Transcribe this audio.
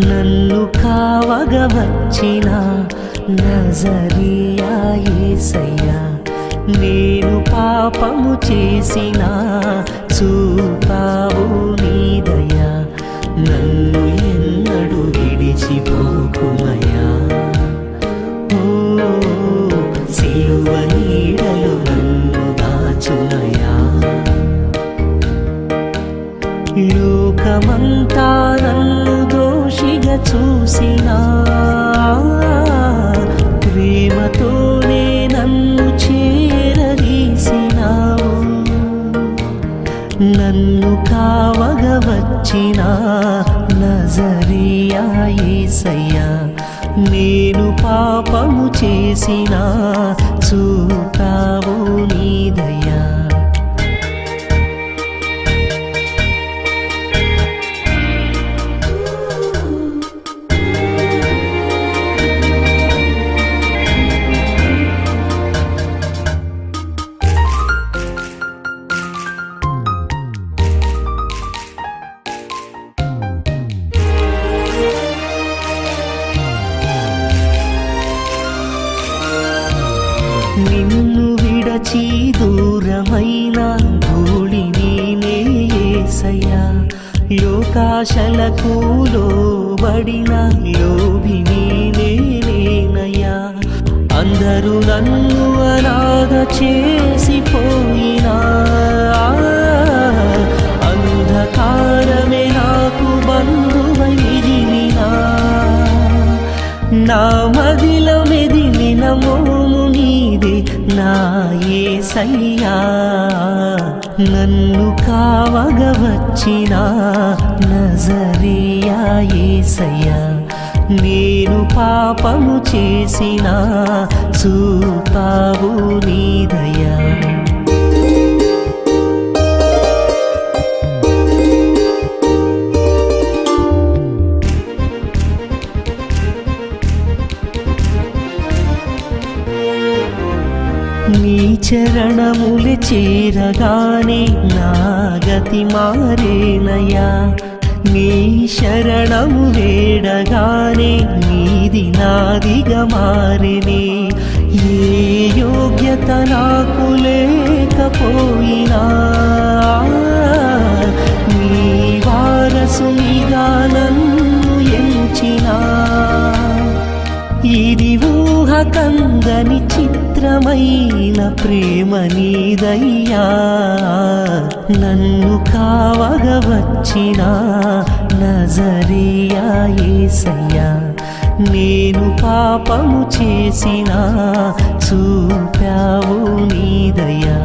నన్ను కావగ వచ్చిన నజరియా యేసయ్యా నేను పాపము చేసిన చూపావు నీదయా నన్ను ఎన్నడు విడిచిపోకుమయా సిలువ నీడలు నన్ను దాచునయా లోకమంతా నన్ను సాక్షిగా చూసినా ప్రేమతోనే నన్ను చేరదీసినావు. నన్ను కావగ వచ్చిన నజరియా యేసయ్యా నేను పాపము చేసిన చూపావు నిన్ను విడచి దూరమైన ధూళిని నేసయ్యా లోకాశలకు లోబడిన లోభి నేనేనయ్యా అందరూ నన్ను అనాథ చేసిపోయినా అంధకారమే నాకు బంధువై మిగిలినా నా మదిల సయ్యా నన్ను కావగవచ్చిన నజరియా నేను పాపము చేసిన చూపావు నీ చరణములు చేరగానే నా గతి మారేనయ్యా. నీ శరణము వేడగానే నీది నాదిగా మారినే. ఏ యోగ్యత నాకు లేకపోయినా నీ వారసునిగా నన్ను ఎంచినా. ఇది ఊహ కందని చిత్త పవిత్రమైన ప్రేమ నీదయ్యా. నన్ను కావగ వచ్చిన నజరియా నేను పాపము చేసిన చూపావు నీదయ్యా.